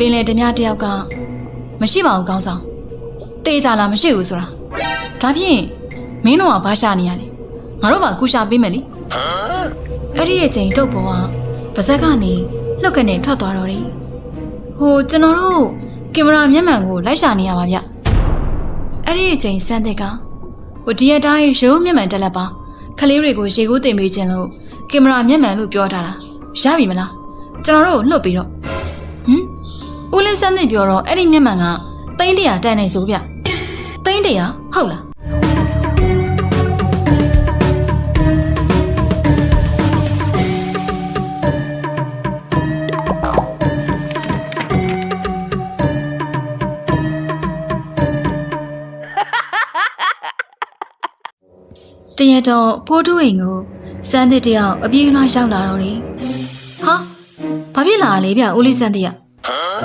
ပင်လေဓမြတယောက်ကမရှိပါဘူးကောင်းဆောင်တေးကြလားမရှိဘူးဆိုတာဒါဖြင့်မင်းတို့ကဘာရှာနေရလဲငါတို့ကကူရှာပေးမယ်လေအဲ့ဒီရဲ့ချိန်တုတ်ပေါ်ကပါဇက်ကနေလှုပ်ကနေထွက်သွားတော့တယ်ဟိုကျွန်တော်တို့ကင်မရာမျက်မှန်ကိုလိုက်ရှာနေရပါဗျအဲ့ဒီရဲ့ချိန်စမ်းတဲ့ကဟိုဒီရတိုင်းရိုးမျက်မှန်တက်လက်ပါခလေးတွေကိုရေကိုးတင်ပေးခြင်းလို့ကင်မရာမျက်မှန်လို့ပြောထားတာရပြီမလားကျွန်တော်တို့ကိုလှုပ်ပြီးတော့ဟမ် ဦးလင်းစမ်းသိပြောတော့အဲ့ဒီမျက်မှန်ကသိန်းတရာတန်နေဆိုဗျသိန်းတရာဟုတ်လားတရက်တော့ဖိုးတူအိမ်ကိုစမ်းတဲ့တယောက်အပြေးလွှားရောက်လာတော့တယ်။ဟာဘာဖြစ်လာလဲဗျဦးလေးစမ်းတဲ့ရ။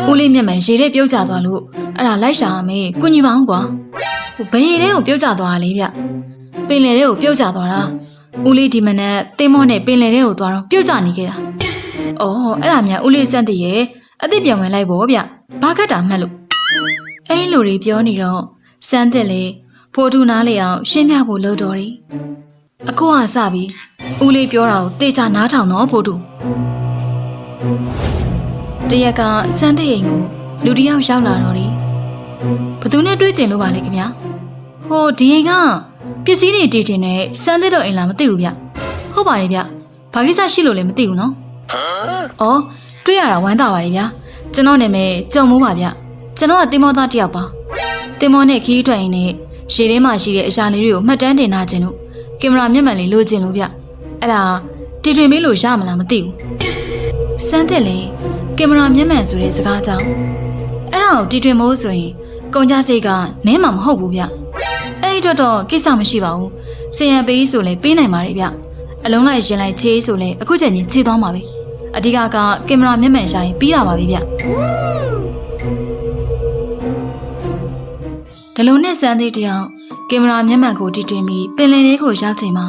ဦးလေးမျက်မှန်ရေထဲပြုတ်ကျသွားလို့အဲ့ဒါလိုက်ရှာရမယ်။ကုညီပါအောင်ကွာ။ဟိုဘယ်ရေထဲကိုပြုတ်ကျသွားလဲဗျ။ပင်လယ်ထဲကိုပြုတ်ကျသွားတာ။ဦးလေးဒီမနက်တင်းမောနဲ့ပင်လယ်ထဲကိုသွားတော့ပြုတ်ကျနေခဲ့တာ။အော်အဲ့ဒါများဦးလေးစမ်းတဲ့ရဲ့အသိပြန်ဝင်လိုက်ပေါ့ဗျ။ဘာခတ်တာမှတ်လို့။အဲ့လိုတွေပြောနေတော့စမ်းတဲ့လေဖိုးတူနားလေအောင်ရှင်းပြဖို့လုပ်တော်တယ်။အခုကစပြီးဦးလေးပြောတာကိုတေချာနားထောင်တော့ဖို့တူ တရက်ကစမ်းတဲ့အိမ်ကိုလူတစ်ယောက်ရောက်လာတော့တယ်ဘသူနဲ့တွေ့ကျင်လို့ပါလေခင်ဗျာဟိုဒီအိမ်ကပစ္စည်းတွေတည်တင်နေစမ်းတဲ့တော့အိမ်လားမသိဘူးဗျဟုတ်ပါတယ်ဗျဘာကိစ္စရှိလို့လဲမသိဘူးနော်အော်တွေ့ရတာဝမ်းသာပါတယ်ဗျာကျွန်တော်နာမည်ကြုံမိုးပါဗျကျွန်တော်ကတင်မောသားတစ်ယောက်ပါတင်မောနဲ့ခီးထွက်ရင်နဲ့ရေထဲမှာရှိတဲ့အရာလေးတွေကိုမှတ်တမ်းတင်ထားခြင်းလို့ကင်မရာမျက်မှန်လေးလိုချင်လို့ဗျအဲ့ဒါတီထွင်ပေးလို့ရမလားမသိဘူးစမ်းတဲ့လေ ကင်မရာမျက်မှန်ဆိုတဲ့စကားကြောင့်အဲ့ဒါကိုတီထွင်မို့ဆိုရင်ကုန်ကြစိတ်ကနင်းမှာမဟုတ်ဘူးဗျအဲ့ဒီအတွက်တော့ကိစ္စမရှိပါဘူးစင်ရပေးဆိုလဲပေးနိုင်ပါတယ်ဗျအလုံးလိုက်ရင်လိုက်ချေးဆိုလဲအခုချိန်ချင်းချေးသွားမှာပဲအဓိကကကင်မရာမျက်မှန်ရှာရင်ပြီးတာပါပဲဗျဒီလိုနဲ့စမ်းသေးတယောက်ကင်မရာမျက်မှန်ကိုတီထွင်ပြီးပင်လယ်လေးကိုရောက်ချိန်မှာ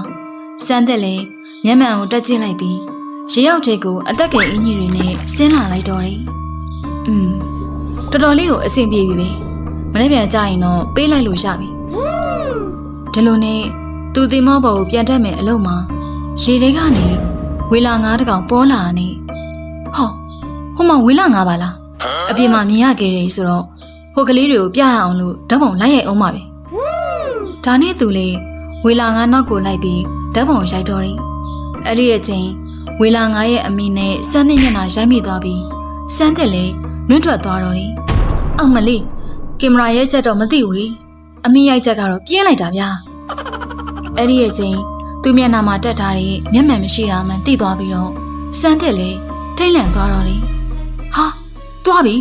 စမ်းသက်လည်းမျက်မှန်ကိုတက်ကြည့်လိုက်ပြီး ရေရောက်တဲ့ကိုအသက်ငယ်အင်ကြီးတွေနဲ့ဆင်းလာလိုက်တော့တယ်။อืมတော်တော်လေးကိုအဆင်ပြေပြီပဲ။မနေ့ပြန်ကြရင်တော့ပေးလိုက်လို့ရပြီ။ဒီလိုနဲ့သူတင်မောပေါ်ကိုပြန်တက်မယ်အလို့မှာရေထဲကနေဝေလာငါးတကောင်ပေါ်လာနေ။ဟောဟိုမှာဝေလာငါးပါလား။အပြင်မှာမြင်ရခဲ့တယ်ဆိုတော့ဟိုကလေးတွေကိုပြရအောင်လို့ဓာတ်ပုံလိုက်ရိုက်အောင်ပါပဲ။ဒါနဲ့သူလေဝေလာငါနောက်ကိုလိုက်ပြီးဓာတ်ပုံရိုက်တော့တယ်။အဲ့ဒီအချိန် ဝေလာငါရဲ့အမိနဲ့စမ်းတဲ့မျက်နှာရိုက်မိသွားပြီးစမ်းတဲ့လေနှွန့်ထွက်သွားတော့တယ်။အောက်မလေးကင်မရာရဲ့ချက်တော့မသိဘူး။အမိရိုက်ချက်ကတော့ပြင်းလိုက်တာဗျာ။အဲ့ဒီအချိန်သူမျက်နှာမှာတက်ထားတဲ့မျက်မှန်မရှိတာမှန်သိသွားပြီးတော့စမ်းတဲ့လေထိတ်လန့်သွားတော့တယ်။ဟာသွားပြီ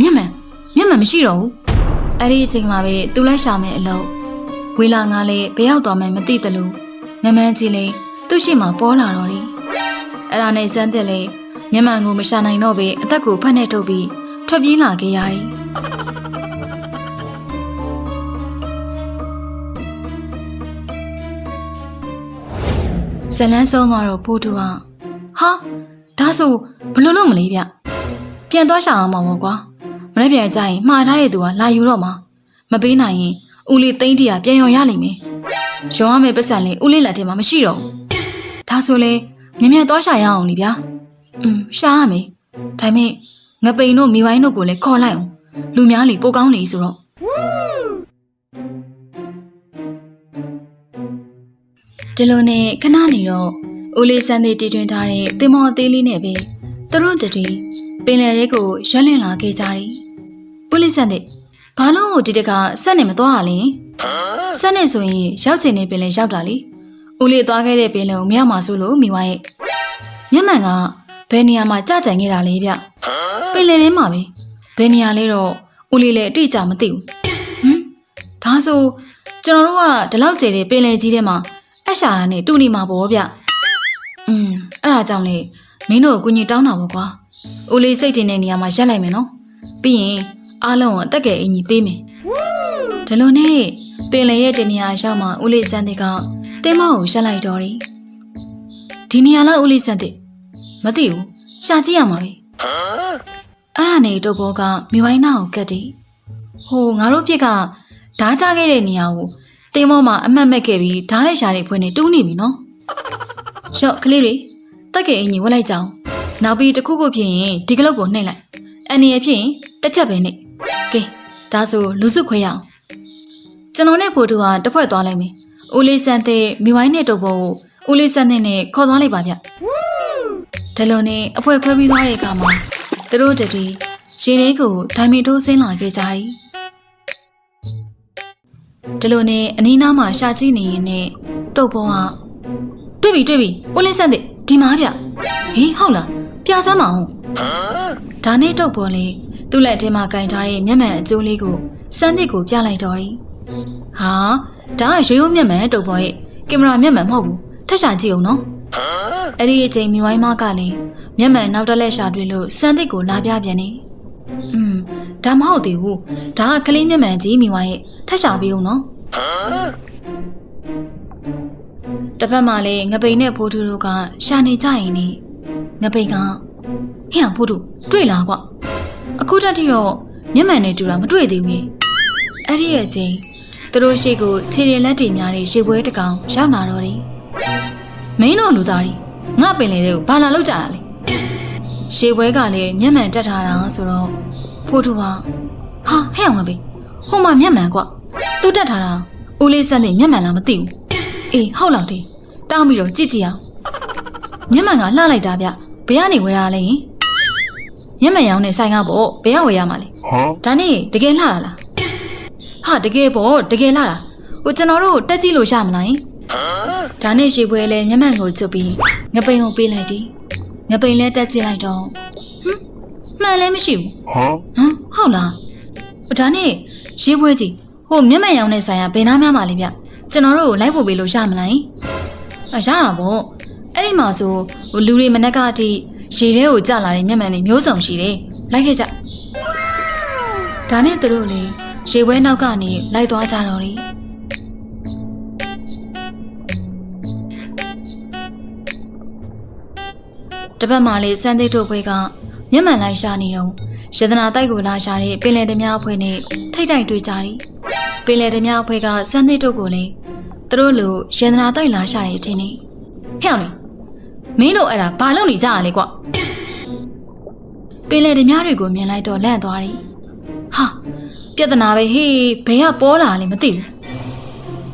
မျက်မှန်မျက်မှန်မရှိတော့ဘူး။အဲ့ဒီအချိန်မှာပဲသူလိုက်ရှာမယ်အလုပ်ဝေလာငါလည်းဘယ်ရောက်သွားမှန်းမသိတလို့ငမန်းကြီးလည်းသူ့ရှိမှပေါ်လာတော့တယ် အဲ့ဒါနဲ့စမ်းသက်လည်းမျက်မှန်ကိုမရှာနိုင်တော့ပဲအသက်ကိုဖက်နဲ့ထုတ်ပြီးထွက်ပြေးလာခဲ့ရတယ်ဇလန်းဆုံးသွားတော့ဖိုးတူကဟာဒါဆိုဘလို့လို့မလေးဗျပြန်သွားရှာအောင်ပါဘောကွာမနေ့ပြန်ကြရင်မှားထားတဲ့သူကလာယူတော့မှာမပေးနိုင်ရင်ဦးလေးသိန်းတရာပြန်ရော်ရလိမ့်မယ်။ရော်ရမယ်ပတ်စံလေးဦးလေးလက်ထဲမှာမရှိတော့ဘူး။ဒါဆိုလေ မြင်မြတ်သွားရှာရအောင်လीဗျာ။อืมရှာရမယ်။ဒါပေမဲ့ငပိန်တို့မိဝိုင်းတို့ကိုလည်းခေါ်လိုက်အောင်။လူများလီပိုကောင်းနေဆိုတော့ဒီလိုနဲ့ခဏနေတော့ဦးလေးစန်းသေးတီထွင်ထားတဲ့တင်မောအသေးလေးနဲ့ပဲသူတို့တည်းပင်လယ်လေးကိုရွက်လင့်လာခဲ့ကြတယ်။ဦးလေးစန်းသေးဘာလို့ဒီတကဆက်နေမသွားရလဲဆက်နေဆိုရင်ရောက်ချင်နေပင်လဲရောက်တာလေ ဦးလေးသွားခဲ့တဲ့ပင်လဲကိုမရမှာဆိုလို့မိဝါရဲ့မျက်မှန်ကဘယ်နေရာမှာကြကြံခဲ့တာလဲဗျပင်လဲထဲမှာပဲဘယ်နေရာလဲတော့ဦးလေးလည်းအတိအကျမသိဘူးဟမ်ဒါဆိုကျွန်တော်တို့ကဒီလောက်ကျယ်တဲ့ပင်လဲကြီးထဲမှာအရှာရနဲ့တူနေမှာပေါ့ဗျอืมအဲ့ဒါကြောင့်လေမင်းတို့ကိုကူညီတောင်းတာပေါ့ကွာဦးလေးစိတ်တင်တဲ့နေရာမှာရက်လိုက်မယ်နော်ပြီးရင်အားလုံးကိုအသက်ငယ်အင်ကြီးပေးမယ်။ဒီလိုနဲ့ပင်လယ်ရဲ့တနေရာရောက်မှဦးလေးစန်းတဲ့က တင်းမောကိုရှက်လိုက်တော့တယ်။ဒီနေရာလားဦးလေးစန်းတဲ့မသိဘူးရှာကြည့်ရမှာပဲ။အဲအဲ့ဒါနေတုတ်ဘောကမိဝိုင်းနာကိုကတ်တယ်ဟိုငါတို့ပြစ်ကဓားကြခဲ့တဲ့နေရာကိုတင်းမောမှာအမှတ်မဲ့ခဲ့ပြီးဓားလိုက်ရှာတဲ့ဖွင့်နေတူးနေပြီနော်ရှော့ကလေးတွေတက်ကေအင်ကြီးဝတ်လိုက်ကြအောင်နောက်ပြီးတစ်ခုခုဖြစ်ရင်ဒီကလုတ်ကိုနှိပ်လိုက်အန်နီရဖြစ်ရင်တစ်ချက်ပဲနှိပ်ကဲဒါဆိုလူစုခွဲရအောင်ကျွန်တော်နဲ့ဖိုတူဟာတစ်ဖွဲ့သွားလိုက်မယ် ဦးလေးစန်းတဲ့မိဝိုင်းနဲ့တုတ်ဘောကိုဦးလေးစန်းတဲ့နဲ့ခေါ်သွားလိုက်ပါဗျဒါလိုနဲ့အဖွဲခွဲပြီးသွားတဲ့အခါမှာသူတို့တည်းရေလေးကိုဒိုင်မီထိုးဆင်းလာခဲ့ကြတယ်ဒီလိုနဲ့အနီးနားမှာရှာကြည့်နေရင်နဲ့တုတ်ဘောကတွေ့ပြီတွေ့ပြီဦးလေးစန်းတဲ့ဒီမှာဗျဟေးဟုတ်လားပြစမ်းမအောင်ဒါနဲ့တုတ်ဘောလေးသူ့လက်ထဲမှာကင်ထားတဲ့မျက်မှန်အကျိုးလေးကိုစန်းတဲ့ကိုပြလိုက်တော့တယ်ဟာ ဒါကရိုးရိုးမျက်မှန်တုတ်ဘောရဲ့ကင်မရာမျက်မှန်မဟုတ်ဘူးထက်ရှာကြည့်အောင်နော်အဲ့ဒီအချိန်မိဝိုင်းမကလည်းမျက်မှန်နောက်တစ်လက်ရှာတွေ့လို့စန်းတဲ့ကိုလာပြပြန်နေอืมဒါမဟုတ်သေးဘူးဒါကကလေးမျက်မှန်ကြီးမိဝိုင်းရဲ့ထက်ရှာပေးအောင်နော်တစ်ဖက်မှာလည်းငပိန်နဲ့ဖိုးထူတို့ကရှာနေကြရင်နေငပိန်ကဟဲ့အောင်ဖိုးထူတွေ့လားကွအခုတက်ထိတော့မျက်မှန်နဲ့တူတာမတွေ့သေးဘူးကြီးအဲ့ဒီရဲ့ချင်း သူတို့ရှိကိုခြေရင်လက်တွေများတဲ့ရေပွဲတစ်ကောင်ရောက်လာတော့တယ်မင်းတို့လူသားတွေငါပင်လေတွေကိုဘာလာလောက်ကြတာလဲရေပွဲကလည်းမျက်မှန်တက်ထားတာဆိုတော့ဖိုးထူကဟာဟဲ့အောင်ငပိန်ဟိုမှာမျက်မှန်ကွသူတက်ထားတာဦးလေးဆက်နဲ့မျက်မှန်လားမသိဘူးအေးဟုတ်လောက်တယ်တောင်းပြီးတော့ကြည့်ကြည့်အောင်မျက်မှန်ကလှလိုက်တာဗျဘယ်ကနေဝယ်ရလဲယင်မျက်မှန်ရောင်းတဲ့ဆိုင်ကပေါ့ဘယ်ကဝယ်ရမှာလဲ Huh? ဒါနဲ့တကယ်လှတာလား ဟာတကယ်ပေါ့တကယ်လှတာဟိုကျွန်တော်တို့တက်ကြည့်လို့ရမလားယင်ဒါနဲ့ရေပွဲလဲမျက်မှန်ကိုချွတ်ပြီးငပိန်ကိုပေးလိုက်တယ်ငပိန်လဲတက်ကြည့်လိုက်တော့ဟမ်မှန်လဲမရှိဘူး Huh? ဟမ်ဟုတ်လားဟိုဒါနဲ့ရေးပွဲကြီးဟိုမျက်မှန်ရောင်တဲ့ဆိုင်ကဘယ်နားများမှာလဲဗျကျွန်တော်တို့ကိုလိုက်ပို့ပေးလို့ရမလားယင်အရတာပေါ့အဲ့ဒီမှာဆိုဟိုလူတွေမနက်ကအထိရေထဲကိုကျလာတဲ့မျက်မှန်တွေမျိုးစုံရှိတယ်လိုက်ခဲ့ကြဒါနဲ့သူတို့လေ ရေပွဲနောက်ကနေလိုက်သွားကြတော့တယ်တပတ်မှလေစမ်းသိတို့ဘွေကမျက်မှန်လိုက်ရှာနေတော့ရတနာတိုက်ကိုလာရှာတဲ့ပင်လယ်ဓမြအဖွဲ့နဲ့ထိတ်တိုက်တွေ့ကြတယ်ပင်လယ်ဓမြအဖွဲ့ကစမ်းသိတို့ကိုလေသူတို့လိုရတနာတိုက်လာရှာတဲ့အချိန်နဲ့ဖျောင်းနေမင်းတို့အဲ့ဒါဘာလုပ်နေကြရလဲကွပင်လယ်ဓမြတွေကိုမြင်လိုက်တော့လန့်သွားတယ်ဟာ ပြဿနာပဲဟေးဘယ်ကပေါ်လာလဲမသိဘူး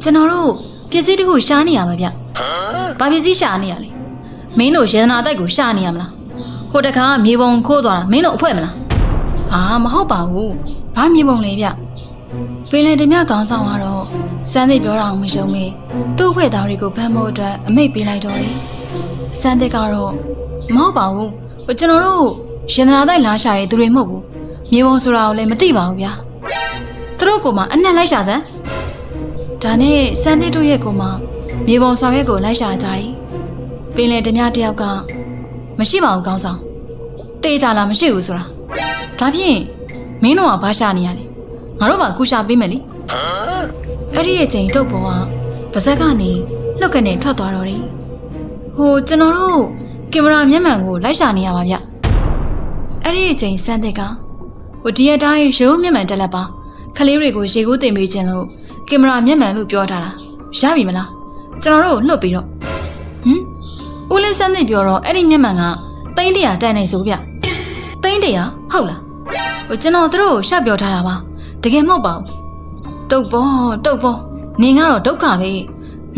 ကျွန်တော်တို့ပစ္စည်းတခုရှားနေရမှာဗျဘာပစ္စည်းရှားနေရလဲမင်းတို့ရတနာတိုက်ကိုရှားနေရမလားဟိုတခါမြေပုံခိုးသွားတာမင်းတို့အဖွဲမလားအာမဟုတ်ပါဘူးဘာမြေပုံလဲဗျပင်လယ်ဓမြခေါင်းဆောင်ကတော့စမ်းသစ်ပြောတာအောင်မရှုံးမေသူ့ဖွဲ့သားတွေကိုဖမ်းဖို့အတွက်အမိတ်ပေးလိုက်တော့တယ်စမ်းသစ်ကတော့မဟုတ်ပါဘူးဟိုကျွန်တော်တို့ရတနာတိုက်လာရှာတဲ့သူတွေမဟုတ်ဘူးမြေပုံဆိုတာကိုလည်းမသိပါဘူးဗျာ သူတို့ကမှအနှံ့လိုက်ရှာစမ်းဒါနဲ့စမ်းသစ်တို့ရဲ့ကိုမှမြေပုံဆောင်ရွက်ကိုလိုက်ရှာကြတယ်ပင်လယ်ဓမြတယောက်ကမရှိပါဘူးကောင်းဆောင်တေးကြလားမရှိဘူးဆိုတာဒါဖြင့်မင်းတို့ကဘာရှာနေရလဲငါတို့ကကူရှာပေးမယ်လीအဲ့ဒီရဲ့ချိန်တုတ်ပေါ်ကပါဇက်ကနေလှုပ်ကနေထွက်သွားတော့တယ်ဟိုကျွန်တော်တို့ကင်မရာမျက်မှန်ကိုလိုက်ရှာနေရပါဗျအဲ့ဒီရဲ့ချိန်စမ်းတဲ့ကဟိုဒီရတိုင်းရိုးမျက်မှန်တက်လက်ပါ ခလေးတွေကိုရေကူးတင်ပေးခြင်းလို့ကင်မရာမျက်မှန်လို့ပြောထားတာရပြီမလားကျွန်တော်တို့ကိုလှုပ်ပြီးတော့ဟမ်ဦးလင်းစမ်းသိပြောတော့အဲ့ဒီမျက်မှန်ကသိန်းတရာတန်နေဆိုဗျသိန်းတရာဟုတ်လားဟိုကျွန်တော်တို့ကိုရှက်ပြောထားတာပါတကယ်မဟုတ်ပါဘူးတုတ်ပေါ်တုတ်ပေါ်နင်ကတော့ဒုက္ခပဲ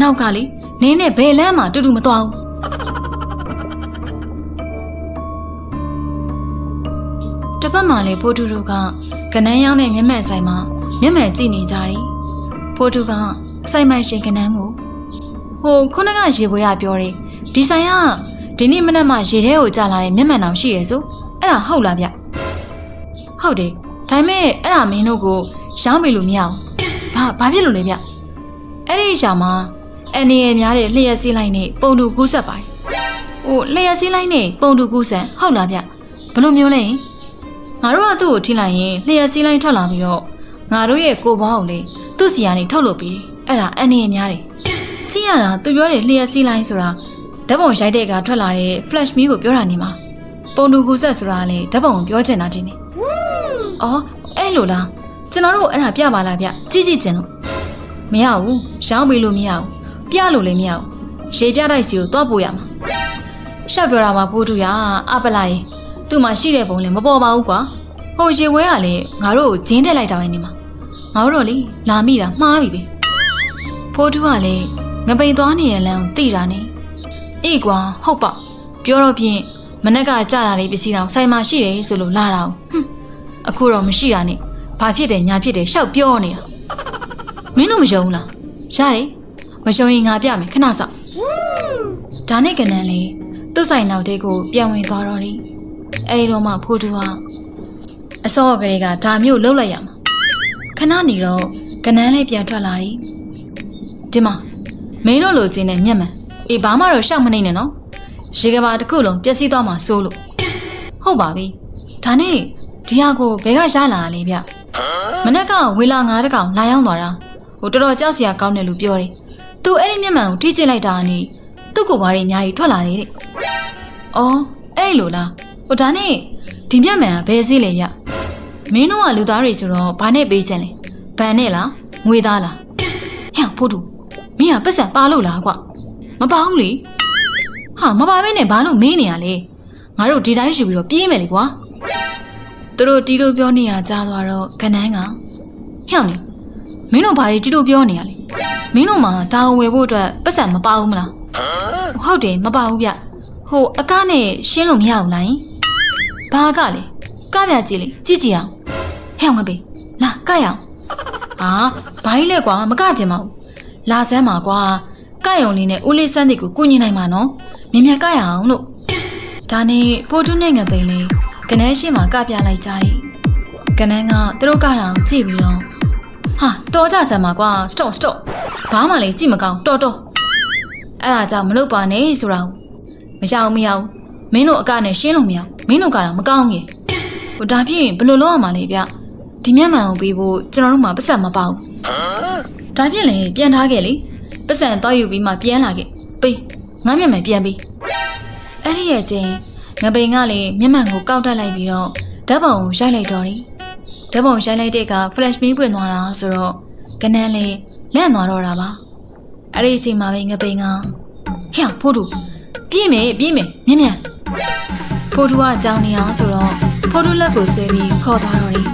နောက်ကလေနင်းနဲ့ဘယ်လမ်းမှတူတူမသွားဘူး က်မှာလေဖိုးတူတို့ကကနန်းရောင်းတဲ့မျက်မှန်ဆိုင်မှာမျက်မှန်ကြည့်နေကြတယ်ဖိုးတူကစိုက်မိုက်ရှင်ကနန်းကိုဟိုခုနကရေပွဲရပြောတယ်ဒီဆိုင်ကဒီနေ့မနက်မှရေထဲကိုကြာလာတဲ့မျက်မှန်တောင်ရှိရဆိုအဲ့ဒါဟုတ်လားဗျဟုတ်တယ်ဒါပေမဲ့အဲ့ဒါမင်းတို့ကိုရောင်းပေးလို့မရဘူးဘာဘာဖြစ်လို့လဲဗျအဲ့ဒီရှာမှာအနေရများတဲ့လျှက်စီးလိုက်နဲ့ပုံတူကူးဆက်ပါတယ်ဟိုလျှက်စီးလိုက်နဲ့ပုံတူကူးဆက်ဟုတ်လားဗျဘယ်လိုမျိုးလဲ ငါတို့ကသူ့ကိုထိလိုက်ရင်လျှက်စီးလိုက်ထွက်လာပြီးတော့ငါတို့ရဲ့ကိုဘောကိုလေသူ့စီကနေထုတ်လို့ပြီးတယ်အဲ့ဒါအနေရများတယ်ကြည့်ရတာသူပြောတယ်လျှက်စီးလိုက်ဆိုတာဓာတ်ပုံရိုက်တဲ့ကထွက်လာတဲ့ flash me ကိုပြောတာနေမှာပုံတူကူဆက်ဆိုတာကလေဓာတ်ပုံကိုပြောချင်တာတင်နေအော်အဲ့လိုလားကျွန်တော်တို့အဲ့ဒါပြပါလားဗျကြည့်ကြည့်ကျင်လို့မရဘူးရောင်းပေးလို့မရဘူးပြလို့လည်းမရဘူးရေပြတိုက်စီကိုတွားပို့ရမှာရှောက်ပြောတာမှာပို့တူရအပလာရေ သူ့မှာရှိတဲ့ပုံလည်းမပေါ်ပါဘူးကွာဟိုရေဝဲကလည်းငါတို့ကိုဂျင်းတက်လိုက်တာပဲနေမှာငါတို့တော့လေလာမိတာမှားပြီပဲဖိုးတူကလည်းငပိန်သွားနေတဲ့လမ်းကိုသိတာနေအေးကွာဟုတ်ပါပြောတော့ဖြင့်မနက်ကကြာလာလေးပစ္စည်းတော့ဆိုင်မှာရှိတယ်ဆိုလို့လာတာဟွန်းအခုတော့မရှိတာနဲ့ဘာဖြစ်တယ်ညာဖြစ်တယ်ရှောက်ပြောနေတာမင်းတို့မယုံဘူးလားရတယ်မယုံရင်ငါပြမယ်ခဏစောင့်ဒါနဲ့ကနန်းလေးသူ့ဆိုင်နောက်တဲကိုပြန်ဝင်သွားတော့လေ အဲဒီတော့မှဖိုးတူကအစောကလေးကဒါမျိုးလှုပ်လိုက်ရမှာခဏနေတော့ကနန်းလေးပြန်ထွက်လာတယ်ဒီမှာမင်းတို့လိုချင်တဲ့မျက်မှန်အေးဘာမှတော့ရှောက်မနေနဲ့နော်ရေကဘာတစ်ခုလုံးပျက်စီးသွားမှာစိုးလို့ဟုတ်ပါပြီဒါနဲ့ဒီဟာကိုဘယ်ကရလာလဲဗျမနက်ကဝေလာငါးတကောင်လာရောက်သွားတာဟိုတော်တော်ကြောက်စရာကောင်းတယ်လို့ပြောတယ်သူအဲ့ဒီမျက်မှန်ကိုထိကျစ်လိုက်တာကနေသူ့ကိုယ်ဘာတွေအများကြီးထွက်လာတယ်တဲ့အော်အဲ့လိုလား ဟိုဒါနဲ့ဒီမျက်မှန်ကဘယ်စည်းလဲဗျမင်းတို့ကလူသားတွေဆိုတော့ဘာနဲ့ပေးခြင်းလဲဗန်နဲ့လားငွေသားလားဟဲ့ဖို့တူမင်းကပတ်စံပါလို့လားကွမပါဘူးလေဟာမပါဘဲနဲ့ဘာလို့မင်းနေရလဲငါတို့ဒီတိုင်းယူပြီးတော့ပြေးမယ်လေကွာသူတို့တီးလို့ပြောနေရကြားသွားတော့ခနန်းကဟဲ့နေမင်းတို့ဘာတွေတီးလို့ပြောနေရလဲမင်းတို့မှာဒါဝယ်ဖို့အတွက်ပတ်စံမပါဘူးမလားဟုတ်တယ်မပါဘူးဗျဟိုအကားနဲ့ရှင်းလို့မရဘူးလား ဘာကလဲကပြကြည့်လေကြည့်ကြည့်အောင်ဟဲ့ငါပေးလာကရအောင်ဟာဘာကြီးလဲကွာမကကြင်ပါဘူးလာစမ်းပါကွာကယုံလေးနဲ့ဦးလေးစန်းတိကိုကုညီနိုင်မှာနော်မြင်မြန်ကရအောင်လို့ဒါနဲ့ပိုတူးနဲ့ငပိန်လေးကနန်းရှိမှကပြလိုက်ကြတယ်ကနန်းကသူတို့ကတာကိုကြည့်ပြီးတော့ဟာတော်ကြစမ်းပါကွာ stop stop ဘာမှလည်းကြည့်မကောင်းတော်တော်အဲ့ဒါကြောင့်မလုပ်ပါနဲ့ဆိုတာမရအောင်မရအောင် မင်းတို့အကနဲ့ရှင်းလို့မရအောင်မင်းတို့ကတော့မကောင်းကြီးဟိုဒါဖြင့်ဘယ်လိုလုပ်ရမှာလဲဗျဒီမျက်မှန်ကိုပြီးဖို့ကျွန်တော်တို့မှပတ်စံမပေါဘူးဒါဖြင့်လေပြန်ထားခဲ့လေပတ်စံတော့ယူပြီးမှပြန်လာခဲ့ပေးငါမျက်မှန်ပြန်ပြီးအဲ့ဒီရဲ့ချင်းငပိန်ကလည်းမျက်မှန်ကိုကောက်တက်လိုက်ပြီးတော့ဓာတ်ပုံကိုရိုက်လိုက်တော့တယ်ဓာတ်ပုံရိုက်လိုက်တဲ့က flash မီးပွင့်သွားတာဆိုတော့ကနန်းလေးလန့်သွားတော့တာပါအဲ့ဒီအချိန်မှာပဲငပိန်ကဟဲ့ဖိုးတူ ပြေးမယ်ပြေးမယ်မြင်မြန်ဖိုးတူကအကြောင်းနေအောင်ဆိုတော့ဖိုးတူလက်ကိုဆွဲပြီးခေါ်သွားတော့တယ်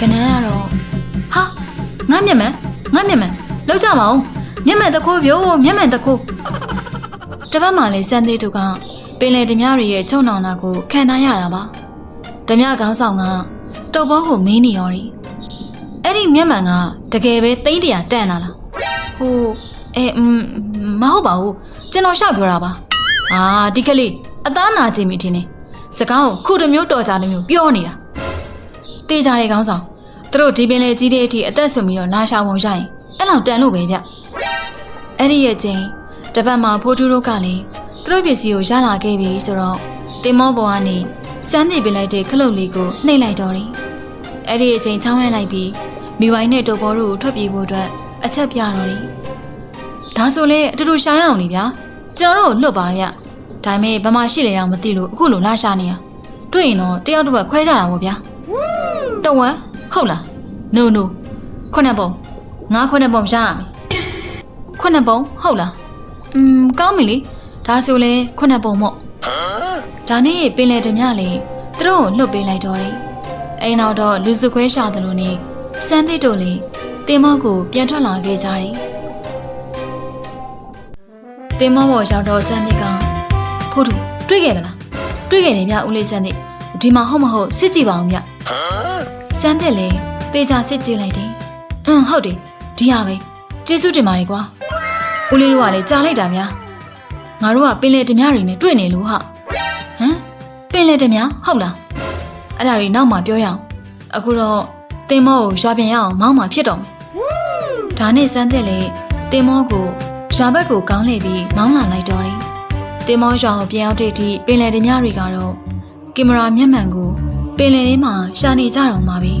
ကနန်းကတော့ဟာငါမျက်မှန်ငါမျက်မှန်လောက်ကြပါဦးမျက်မှန်တခိုးပြို့မျက်မှန်တခိုးတပတ်မှလည်းစမ်းသေးတူကပင်လယ်ဓမြတွေရဲ့ချုံနောင်တာကိုခံထားရတာပါဓမြခေါင်းဆောင်ကတုပ်ဘောကိုမင်းနေရော်တယ်အဲ့ဒီမျက်မှန်ကတကယ်ပဲသိန်းတရာတန်လာလားဟိုအဲอืมမဟုတ်ပါဘူး ကျွန်တော်ရှောက်ပြောတာပါအာဒီကလေးအသားနာခြင်းမိထင်တယ်စကားကိုခုတစ်မျိုးတော်ကြတစ်မျိုးပြောနေတာတေးကြတဲ့ခေါင်းဆောင်သူတို့ဒီပင်လေကြီးတဲ့အထိအသက်ဆွပြီးတော့လာရှာဝင်ရရင်အဲ့လောက်တန်လို့ပဲဗျအဲ့ဒီရဲ့ချင်းတပတ်မှာဖိုးထူးတို့ကလည်းသူတို့ပစ္စည်းကိုရလာခဲ့ပြီဆိုတော့တင်မောပေါ်ကနေစမ်းနေပင်လိုက်တဲ့ခလုတ်လေးကိုနှိပ်လိုက်တော့တယ်အဲ့ဒီအချိန်ချောင်းရမ်းလိုက်ပြီးမိဝိုင်းနဲ့တုပ်ဘောတို့ကိုထွက်ပြေးဖို့အတွက်အချက်ပြတော့တယ် ဒါဆိုလေအတူတူရှာရအောင်လေဗျာကျွန်တော်တို့လွတ်ပါဗျဒါပေမဲ့ဘာမှရှိလေတော့မသိလို့အခုလိုလာရှာနေရတွေ့ရင်တော့တယောက်တစ်ဝက်ခွဲကြတာပေါ့ဗျာတဝက်ဟုတ်လား no no ခုနှစ်ပုံငါခုနှစ်ပုံရရမယ်ခုနှစ်ပုံဟုတ်လားอืมကောင်းပြီလေဒါဆိုလဲခုနှစ်ပုံမို့ဒါနဲ့ပင်လေဓမြလေးသူတို့ကိုလွတ်ပေးလိုက်တော့တယ်အိမ်နောက်တော့လူစုခွဲရှာတယ်လို့နေစမ်းသိတို့လေးတင်မော့ကိုပြန်ထွက်လာခဲ့ကြတယ် တင်မော့ပေါ်ရောက်တော့စမ်းသိကဖို့တူတွေ့ခဲ့မလားတွေ့ခဲ့တယ်ဗျဦးလေးစမ်းသိဒီမှာဟုတ်မဟုတ်စစ်ကြည့်ပါအောင်ဗျစမ်းသိလေတေချာစစ်ကြည့်လိုက်တယ်အင်းဟုတ်တယ်ဒီဟာပဲကျေးဇူးတင်ပါတယ်ကွာဦးလေးတို့ကလည်းကြားလိုက်တာများငါတို့ကပင်လေဓမြတွေနဲ့တွေ့နေလို့ဟာဟမ်ပင်လေဓမြဟုတ်လားအဲ့ဒါတွေနောက်မှပြောရအောင်အခုတော့တင်မောကိုရွာပြန်ရအောင်မောင်းမှဖြစ်တော့မယ်ဒါနဲ့စမ်းသက်လေတင်မောကို ရွာဘက်ကိုကောင်းလှည့်ပြီးမောင်းလာလိုက်တော့တယ်တင်မောရွာကိုပြန်ရောက်တဲ့အထိပင်လေဓမြတွေကတော့ကင်မရာမျက်မှန်ကိုပင်လယ်ထဲမှာရှာနေကြတော့မှာပဲ